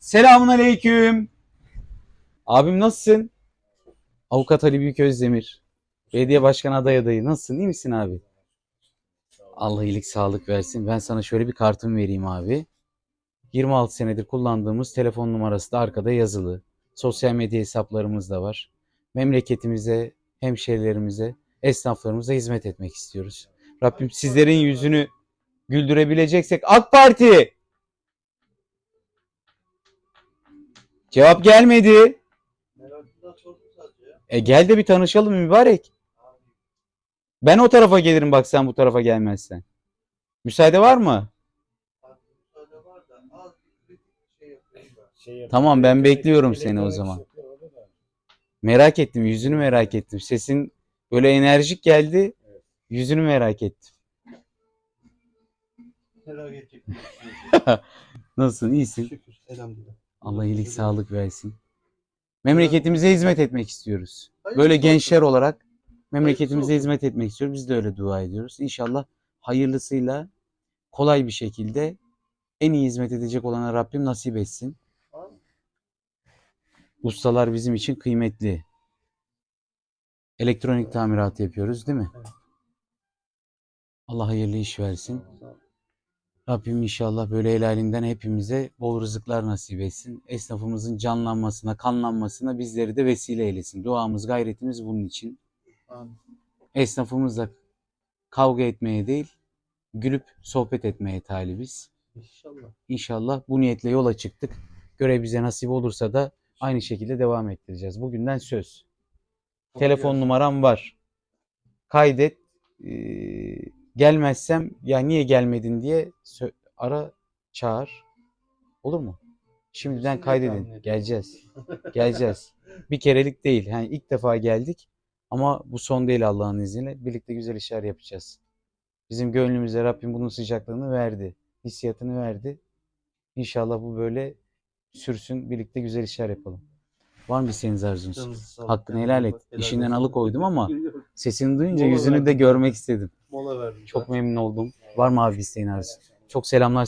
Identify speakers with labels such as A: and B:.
A: Selamun aleyküm. Abim nasılsın? Avukat Ali Büyük Özdemir. Belediye başkan aday adayı. Nasılsın? İyi misin abi? Allah iyilik sağlık versin. Ben sana şöyle bir kartım vereyim abi. 26 senedir kullandığımız telefon numarası da arkada yazılı. Sosyal medya hesaplarımız da var. Memleketimize, hemşehrilerimize, esnaflarımıza hizmet etmek istiyoruz. Rabbim sizlerin yüzünü güldürebileceksek AK Parti! Cevap gelmedi. E gel de bir tanışalım mübarek. Ben o tarafa gelirim bak sen bu tarafa gelmezsen. Müsaade var mı? Tamam, ben bekliyorum seni o zaman. Merak ettim, yüzünü merak ettim. Sesin böyle enerjik geldi. Yüzünü merak ettim.
B: Merak.
A: Nasılsın? İyisin.
B: Şükür. Elhamdülillah.
A: Allah iyilik sağlık versin. Memleketimize hizmet etmek istiyoruz. Böyle gençler olarak memleketimize hizmet etmek istiyoruz. Biz de öyle dua ediyoruz. İnşallah hayırlısıyla kolay bir şekilde en iyi hizmet edecek olana Rabbim nasip etsin. Ustalar bizim için kıymetli. Elektronik tamirat yapıyoruz değil mi? Allah hayırlı iş versin. Rabbim inşallah böyle helalinden hepimize bol rızıklar nasip etsin. Esnafımızın canlanmasına, kanlanmasına bizleri de vesile eylesin. Duamız, gayretimiz bunun için. Esnafımızla kavga etmeye değil, gülüp sohbet etmeye talibiz.
B: İnşallah.
A: İnşallah bu niyetle yola çıktık. Görev bize nasip olursa da aynı şekilde devam ettireceğiz. Bugünden söz. Telefon numaram var. Kaydet. Ee, gelmezsem ya niye gelmedin diye ara çağır. Olur mu? Şimdiden
B: Şimdi
A: kaydedin. Geleceğiz. Geleceğiz. Bir kerelik değil. Yani ilk defa geldik ama bu son değil Allah'ın izniyle. Birlikte güzel işler yapacağız. Bizim gönlümüze Rabbim bunun sıcaklığını verdi. Hissiyatını verdi. İnşallah bu böyle sürsün. Birlikte güzel işler yapalım. Var mı bir senin arzunuz? Hakkını helal et. İşinden alıkoydum ama sesini duyunca yüzünü de görmek istedim. Çok memnun oldum. Var mı abi bir isteğin arzu? Çok selamlar.